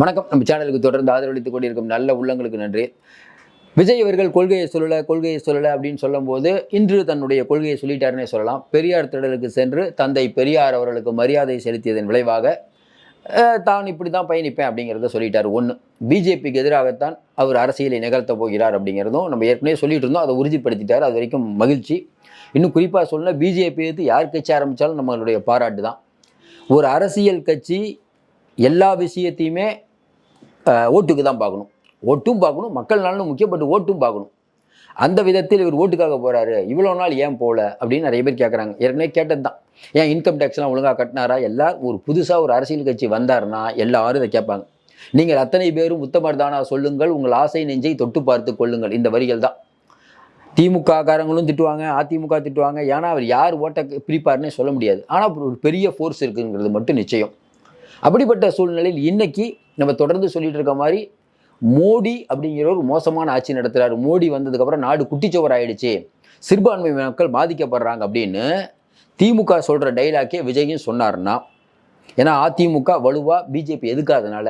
வணக்கம். நம்ம சேனலுக்கு தொடர்ந்து ஆதரவளித்துக் கொண்டிருக்கும் நல்ல உள்ளங்களுக்கு நன்றி. விஜய் அவர்கள் கொள்கையை சொல்லலை கொள்கையை சொல்லலை அப்படின்னு சொல்லும்போது இன்று தன்னுடைய கொள்கையை சொல்லிட்டாருன்னே சொல்லலாம். பெரியார் திடலுக்கு சென்று தந்தை பெரியார் அவர்களுக்கு மரியாதை செலுத்தியதன் விளைவாக தான் இப்படி தான் பயணிப்பேன் அப்படிங்கிறத சொல்லிட்டார் ஒன்று பிஜேபிக்கு எதிராகத்தான் அவர் அரசியலை நிகழ்த்த போகிறார் அப்படிங்கிறதும் நம்ம ஏற்கனவே சொல்லிட்டு இருந்தோம். அதை உறுதிப்படுத்திட்டார். அது வரைக்கும் மகிழ்ச்சி. இன்னும் குறிப்பாக சொன்னால் பிஜேபி எடுத்து யார் கட்சி ஆரம்பித்தாலும் நம்மளுடைய பாராட்டு தான். ஒரு அரசியல் கட்சி எல்லா விஷயத்தையுமே ஓட்டுக்கு தான் பார்க்கணும். ஓட்டும் பார்க்கணும் மக்கள் நலனும் முக்கியப்பட்டு ஓட்டும் பார்க்கணும். அந்த விதத்தில் இவர் ஓட்டுக்காக போகிறாரு இவ்வளோ நாள் ஏன் போகல அப்படின்னு நிறைய பேர் கேட்குறாங்க ஏற்கனவே கேட்டது தான் ஏன் இன்கம் டேக்ஸ்லாம் ஒழுங்காக கட்டினாரா? எல்லாம் ஒரு புதுசாக ஒரு அரசியல் கட்சி வந்தாருன்னா எல்லாரும் இதை கேட்பாங்க. நீங்கள் அத்தனை பேரும் உத்தமர்தானா சொல்லுங்கள். உங்கள் ஆசை நெஞ்சை தொட்டு பார்த்து கொள்ளுங்கள். இந்த வரிகள் தான். திமுக காரங்களும் திட்டுவாங்க அதிமுக திட்டுவாங்க. ஏன்னா அவர் யார் ஓட்டை பிரிப்பார்னே சொல்ல முடியாது. ஆனால் ஒரு பெரிய ஃபோர்ஸ் இருக்குங்கிறது மட்டும் நிச்சயம். அப்படிப்பட்ட சூழ்நிலையில் இன்னைக்கு நம்ம தொடர்ந்து சொல்லிட்டு இருக்க மாதிரி மோடி அப்படிங்கிற ஒரு மோசமான ஆட்சி நடத்துறாரு. மோடி வந்ததுக்கப்புறம் நாடு குட்டிச்சுவர் ஆயிடுச்சு சிறுபான்மை மக்கள் பாதிக்கப்படுறாங்க அப்படின்னு திமுக சொல்கிற டைலாக்கே விஜயும் சொன்னார்னா ஏன்னா அதிமுக வலுவாக பிஜேபி எதுக்காதனால?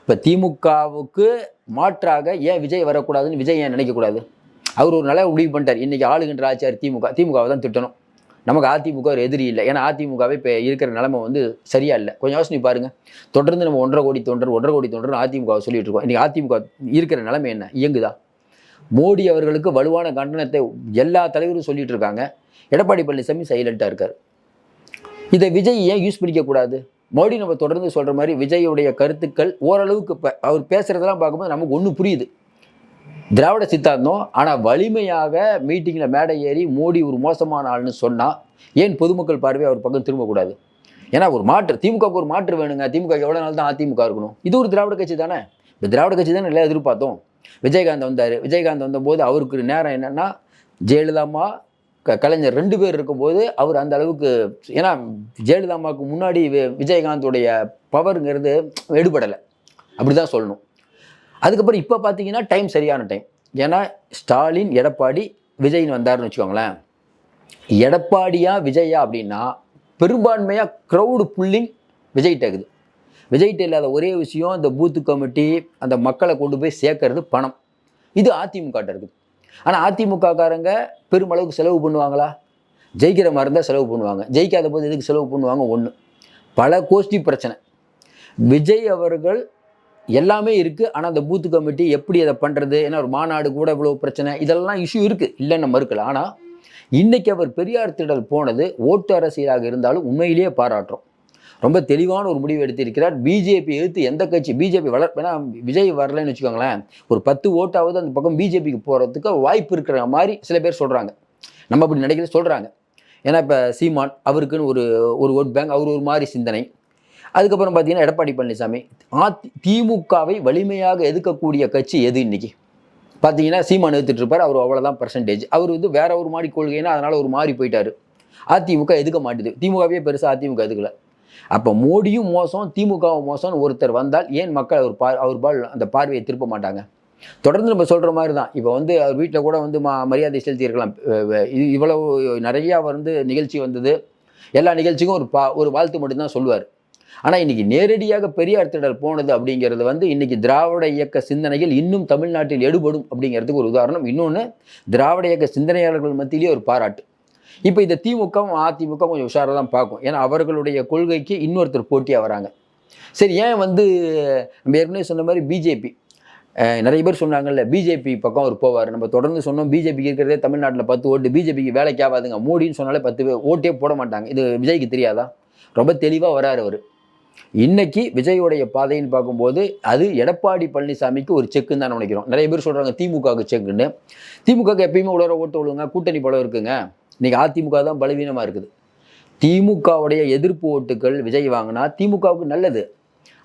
இப்போ திமுகவுக்கு மாற்றாக ஏன் விஜய் வரக்கூடாதுன்னு விஜய் ஏன் நினைக்கக்கூடாது? அவர் ஒரு நல்ல முடிவு பண்ணிட்டார். இன்றைக்கி ஆளுகின்ற ஆட்சியார் திமுக. திமுகவை தான் திட்டணும். நமக்கு அதிமுக ஒரு எதிரி இல்லை. ஏன்னா அதிமுகவே இப்போ இருக்கிற நிலைமை வந்து சரியா இல்லை. கொஞ்சம் யோசனை பாருங்க. தொடர்ந்து நம்ம ஒன்றரை கோடி தொண்டர் ஒன்றரை கோடி தொண்டர் அதிமுகவை சொல்லிட்டு இருக்கோம். இன்றைக்கி அதிமுக இருக்கிற நிலைமை என்ன? இயங்குதா? மோடி அவர்களுக்கு வலுவான கண்டனத்தை எல்லா தலைவரும் சொல்லிட்டு இருக்காங்க. எடப்பாடி பழனிசாமி சைலண்ட்டாக இருக்கார். இதை விஜய் ஏன் யூஸ் பண்ணிக்கக்கூடாது? மோடி நம்ம தொடர்ந்து சொல்கிற மாதிரி விஜயுடைய கருத்துக்கள் ஓரளவுக்கு இப்போ அவர் பேசுகிறதெல்லாம் பார்க்கும்போது நமக்கு ஒன்று புரியுது. திராவிட சித்தாந்தம் ஆனால் வலிமையாக மீட்டிங்கில் மேடை ஏறி மோடி ஒரு மோசமான ஆள்னு சொன்னால் ஏன் பொதுமக்கள் பார்வை அவர் பக்கம் திரும்பக்கூடாது? ஏன்னா ஒரு மாற்று திமுகவுக்கு ஒரு மாற்று வேணுங்க. திமுக எவ்வளோ நாள் தான் அதிமுக இருக்கணும்? இது ஒரு திராவிட கட்சி தானே? இப்போ திராவிட கட்சி தானே எல்லாம் எதிர்பார்த்தோம். விஜயகாந்த் வந்தார். விஜயகாந்த் வந்தபோது அவருக்கு நேரம் என்னென்னா ஜெயலலிதாமா க கலைஞர் ரெண்டு பேர் இருக்கும்போது அவர் அந்த அளவுக்கு ஏன்னா ஜெயலலிதாமாவுக்கு முன்னாடி வி- விஜயகாந்தோடைய பவருங்கிறது எடுபடலை. அப்படி தான் சொல்லணும். அதுக்கப்புறம் இப்போ பார்த்தீங்கன்னா டைம் சரியான டைம் ஏன்னா ஸ்டாலின் எடப்பாடி விஜய்னு வந்தார்னு வச்சுக்கோங்களேன். எடப்பாடியா விஜயா அப்படின்னா பெரும்பான்மையாக க்ரௌடு புல்லிங் விஜய்கிட்ட இருக்குது. விஜய்கிட்ட இல்லாத ஒரே விஷயம் இந்த பூத்து கமிட்டி அந்த மக்களை கொண்டு போய் சேர்க்கறது பணம். இது அதிமுகட்ட இருக்குது. ஆனால் அதிமுகக்காரங்க பெருமளவுக்கு செலவு பண்ணுவாங்களா? ஜெயிக்கிற மாதிரி இருந்தால் செலவு பண்ணுவாங்க. ஜெயிக்காத போது எதுக்கு செலவு பண்ணுவாங்க? ஒன்று பல கோஷ்டி பிரச்சனை. விஜய் அவர்கள் எல்லாமே இருக்குது ஆனால் அந்த பூத்து கமிட்டி எப்படி அதை பண்ணுறது ஏன்னா ஒரு மாநாடு கூட இவ்வளோ பிரச்சனை. இதெல்லாம் இஷ்யூ இருக்குது இல்லைன்னு மறுக்கல ஆனால் இன்றைக்கி அவர் பெரியார் திடல் போனது ஓட்டு அரசியலாக இருந்தாலும் உண்மையிலேயே பாராட்டுறோம். ரொம்ப தெளிவான ஒரு முடிவு எடுத்திருக்கிறார். பிஜேபி எதிர்த்து எந்த கட்சி பிஜேபி வளர் ஏன்னா விஜய் வரலன்னு வச்சுக்கோங்களேன். ஒரு பத்து ஓட்டாவது அந்த பக்கம் பிஜேபிக்கு போகிறதுக்கு வாய்ப்பு இருக்கிற மாதிரி சில பேர் சொல்கிறாங்க நம்ம அப்படி நினைக்கிறது சொல்கிறாங்க ஏன்னா இப்போ சீமான் அவருக்குன்னு ஒரு ஒரு ஓட் பேங்க் அவர் ஒரு மாதிரி சிந்தனை. அதுக்கப்புறம் பார்த்தீங்கன்னா எடப்பாடி பழனிசாமி அதி திமுகவை வலிமையாக எதிர்க்கக்கூடிய கட்சி எது இன்னைக்கு? பார்த்தீங்கன்னா சீமான் எடுத்துட்டு இருப்பார் அவர் அவ்வளோதான் பர்சன்டேஜ் அவர் வந்து வேற ஒரு மாதிரி கொள்கைன்னா அதனால் ஒரு மாறி போயிட்டார். அதிமுக எதுக்க மாட்டுது? திமுகவே பெருசாக அதிமுக எதுக்கல? அப்போ மோடியும் மோசம் திமுகவும் மோசம்னு ஒருத்தர் வந்தால் ஏன் மக்கள் அவர் பா அவர் பால் அந்த பார்வையை திருப்ப மாட்டாங்க? தொடர்ந்து நம்ம சொல்கிற மாதிரி தான் இப்போ வந்து அவர் வீட்டில் கூட வந்து மா மரியாதை செலுத்தியிருக்கலாம். இது இவ்வளவு நிறையா வந்து நிகழ்ச்சி வந்தது. எல்லா நிகழ்ச்சிக்கும் ஒரு பா ஒரு வாழ்த்து மட்டும்தான் சொல்லுவார். ஆனால் இன்னைக்கு நேரடியாக பெரியார் திடல் போனது அப்படிங்கிறது வந்து இன்னைக்கு திராவிட இயக்க சிந்தனைகள் இன்னும் தமிழ்நாட்டில் எடுபடும் அப்படிங்கிறதுக்கு ஒரு உதாரணம். இன்னொன்று திராவிட இயக்க சிந்தனையாளர்கள் மத்தியிலேயே ஒரு பாராட்டு. இப்போ இந்த திமுகவும் அதிமுக கொஞ்சம் உஷாராக தான் பார்க்கும். ஏன்னா அவர்களுடைய கொள்கைக்கு இன்னொருத்தர் போட்டியாக வராங்க. சரி ஏன் வந்து நம்ம ஏற்கனவே சொன்ன மாதிரி பிஜேபி நிறைய பேர் சொன்னாங்கல்ல பிஜேபி பக்கம் அவர் போவார். நம்ம தொடர்ந்து சொன்னோம் பிஜேபிக்கு இருக்கிறதே தமிழ்நாட்டில் பத்து ஓட்டு பிஜேபிக்கு வேலைக்கு ஆகாதுங்க. மோடின்னு சொன்னாலே பத்து ஓட்டே போட மாட்டாங்க. இது விஜய்க்கு தெரியாதா? ரொம்ப தெளிவாக வராரு அவர். இன்னைக்கு விஜயோடைய பாதைன்னு பார்க்கும்போது அது எடப்பாடி பழனிசாமிக்கு ஒரு செக்குன்னு தான் நினைக்கிறோம். நிறைய பேர் சொல்கிறாங்க திமுகவுக்கு செக்குன்னு. திமுகவுக்கு எப்பயுமே உலர ஓட்டு விழுங்க கூட்டணி பலம் இருக்குங்க. இன்னைக்கு அதிமுக தான் பலவீனமாக இருக்குது. திமுகவுடைய எதிர்ப்பு ஓட்டுகள் விஜய் வாங்கினா திமுகவுக்கு நல்லது.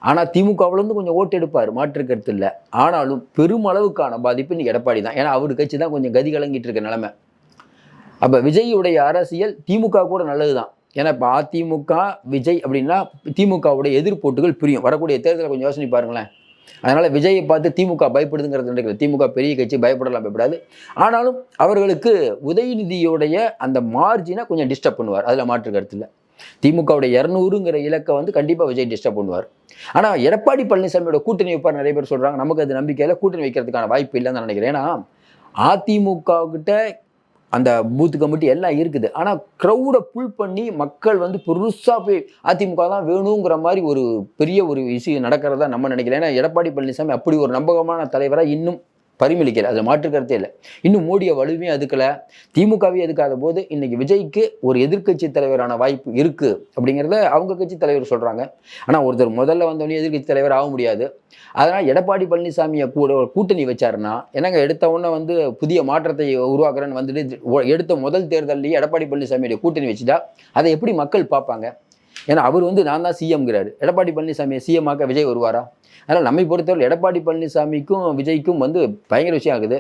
ஆனால் திமுகவிலேருந்து கொஞ்சம் ஓட்டு எடுப்பார் மாற்று கருத்து இல்லை. ஆனாலும் பெருமளவுக்கான பாதிப்பு இன்னைக்கு எடப்பாடி தான். ஏன்னா அவர் கட்சி தான் கொஞ்சம் கதி கலங்கிட்டு இருக்க நிலமை. அப்போ விஜயுடைய அரசியல் திமுக கூட நல்லது தான் ஏன்னா இப்போ அதிமுக விஜய் அப்படின்னா திமுகவுடைய எதிர்ப்போட்டுகள் பிரியும். வரக்கூடிய தேர்தலை கொஞ்சம் யோசனை பாருங்களேன். அதனால் விஜயை பார்த்து திமுக பயப்படுதுங்கிறது நினைக்கல திமுக பெரிய கட்சி பயப்படலாம் பயப்படாது. ஆனாலும் அவர்களுக்கு உதயநிதியோடைய அந்த மார்ஜினை கொஞ்சம் டிஸ்டர்ப் பண்ணுவார். அதில் மாற்று கருத்து இல்லை. திமுகவுடைய இரநூறுங்கிற இலக்கை வந்து கண்டிப்பாக விஜய் டிஸ்டர்ப் பண்ணுவார். ஆனால் எடப்பாடி பழனிசாமியோட கூட்டணி வைப்பார் நிறைய பேர் சொல்கிறாங்க நமக்கு அது நம்பிக்கையில் கூட்டணி வைக்கிறதுக்கான வாய்ப்பு இல்லைன்னு நினைக்கிறேன். ஏன்னா அதிமுக கிட்ட அந்த பூத்து கமிட்டி எல்லாம் இருக்குது. ஆனால் க்ரௌடை புல் பண்ணி மக்கள் வந்து பெருசாக போய் அதிமுக தான் வேணுங்கிற மாதிரி ஒரு பெரிய ஒரு விஷயம் நடக்கிறதா நம்ம நினைக்கிறேன். ஏன்னா எடப்பாடி பழனிசாமி அப்படி ஒரு நம்பகமான தலைவராக இன்னும் பரிமளிக்கல அது மாற்று கருத்தே இல்லை. இன்னும் மோடியை வலுவையும் எதுக்கல திமுகவே எதுக்காத போது இன்னைக்கு விஜய்க்கு ஒரு எதிர்க்கட்சி தலைவரான வாய்ப்பு இருக்கு அப்படிங்கிறத அவங்க கட்சி தலைவர் சொல்றாங்க. ஆனால் ஒருத்தர் முதல்ல வந்தவொடனே எதிர்க்கட்சி தலைவர் ஆக முடியாது. அதனால் எடப்பாடி பழனிசாமியை கூட ஒரு கூட்டணி வச்சாருன்னா என்னங்க எடுத்த உடனே வந்து புதிய மாற்றத்தை உருவாக்குறேன்னு வந்துட்டு எடுத்த முதல் தேர்தல்லையே எடப்பாடி பழனிசாமியுடைய கூட்டணி வச்சுட்டா அதை எப்படி மக்கள் பார்ப்பாங்க? ஏன்னா அவர் வந்து நான் தான் சிஎம்ங்கிறாரு எடப்பாடி பழனிசாமியை சிஎம் ஆக்க விஜய் வருவாரா? அதனால் நம்மை பொறுத்தவரை எடப்பாடி பழனிசாமிக்கும் விஜய்க்கும் வந்து பயங்கர விஷயம் ஆகுது.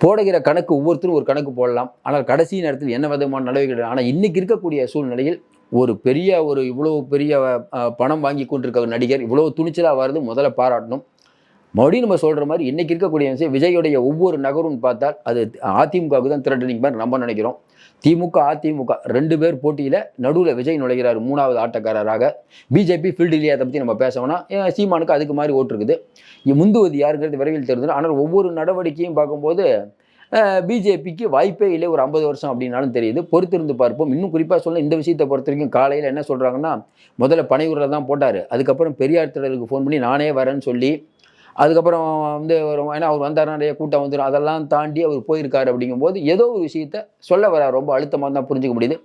போடுகிற கணக்கு ஒவ்வொருத்தரும் ஒரு கணக்கு போடலாம். ஆனால் கடைசி நேரத்தில் என்ன விதமான நடவடிக்கை ஆனால் இன்றைக்கி இருக்கக்கூடிய சூழ்நிலையில் ஒரு பெரிய ஒரு இவ்வளோ பெரிய பணம் வாங்கி கொண்டிருக்க நடிகர் இவ்வளோ துணிச்சலாக வர்றது முதல்ல பாராட்டணும். மறுபடியும் நம்ம சொல்கிற மாதிரி இன்றைக்கி இருக்கக்கூடிய விஷயம் விஜயுடைய ஒவ்வொரு நகரும் பார்த்தால் அது அதிமுகவுக்கு தான் திரட்டனிங் மாதிரி நம்ம நினைக்கிறோம். திமுக அதிமுக ரெண்டு பேர் போட்டியில் நடுவில் விஜய் நுழைகிறார் மூணாவது ஆட்டக்காரராக. பிஜேபி ஃபீல்டு இல்லையா அதை பற்றி நம்ம பேசணும்னா சீமானுக்கு அதுக்கு மாதிரி ஓட்டு இருக்குது. முந்துவது யாருங்கிறது விரைவில் தெரிஞ்சது ஆனால் ஒவ்வொரு நடவடிக்கையும் பார்க்கும்போது பிஜேபிக்கு வாய்ப்பே இல்லை ஒரு ஐம்பது வருஷம் அப்படின்னாலும் தெரியுது. பொறுத்திருந்து பார்ப்போம். இன்னும் குறிப்பாக சொல்ல இந்த விஷயத்தை பொறுத்த வரைக்கும் காலையில் என்ன சொல்கிறாங்கன்னா முதல்ல பனையூரில் தான் போட்டார். அதுக்கப்புறம் பெரியார் திடலுக்கு ஃபோன் பண்ணி நானே வரேன்னு சொல்லி அதுக்கப்புறம் வந்து ஒரு ஏன்னா அவர் வந்தார் நிறைய கூட்டம் வந்துடும் அதெல்லாம் தாண்டி அவர் போயிருக்காரு அப்படிங்கும்போது ஏதோ ஒரு விஷயத்த சொல்ல வர ரொம்ப அழுத்தமாக தான் புரிஞ்சுக்க முடியுது.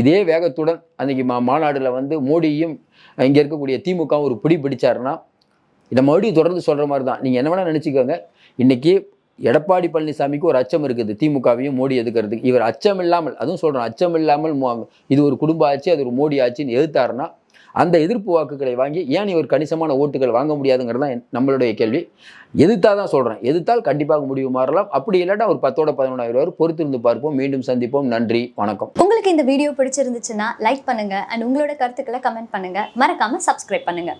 இதே வேகத்துடன் அன்றைக்கி மா மாநாடில் வந்து மோடியும் இங்கே இருக்கக்கூடிய திமுகவும் ஒரு பிடி பிடிச்சாருன்னா இதை மறுபடியும் தொடர்ந்து சொல்கிற மாதிரி தான். நீங்கள் என்ன வேணால் நினச்சிக்கோங்க. இன்றைக்கி எடப்பாடி பழனிசாமிக்கு ஒரு அச்சம் இருக்குது. திமுகவையும் மோடி எதுக்கிறதுக்கு. இவர் அச்சம் இல்லாமல் அதுவும் சொல்கிறோம் அச்சம் இல்லாமல் இது ஒரு குடும்ப ஆட்சி அது ஒரு மோடி ஆட்சின்னு எதிர்த்தாருன்னா அந்த எதிர்ப்பு வாக்குகளை வாங்கி ஏன் இவர் கணிசமான ஓட்டுகள் வாங்க முடியாதுங்கிறது தான் என்- நம்மளுடைய கேள்வி. எதிர்த்தா தான் சொல்கிறேன் எதிர்த்தால் கண்டிப்பாக முடிவு மாறலாம். அப்படி இல்லாட்டா ஒரு பத்தோட பதினொன்றாயிரம் ரூபாய் பொறுத்திருந்து பார்ப்போம். மீண்டும் சந்திப்போம். நன்றி. வணக்கம். உங்களுக்கு இந்த வீடியோ பிடிச்சிருந்துச்சுன்னா லைக் பண்ணுங்க. அண்ட் உங்களோட கருத்துக்களை கமெண்ட் பண்ணுங்க. மறக்காம சப்ஸ்கிரைப் பண்ணுங்க.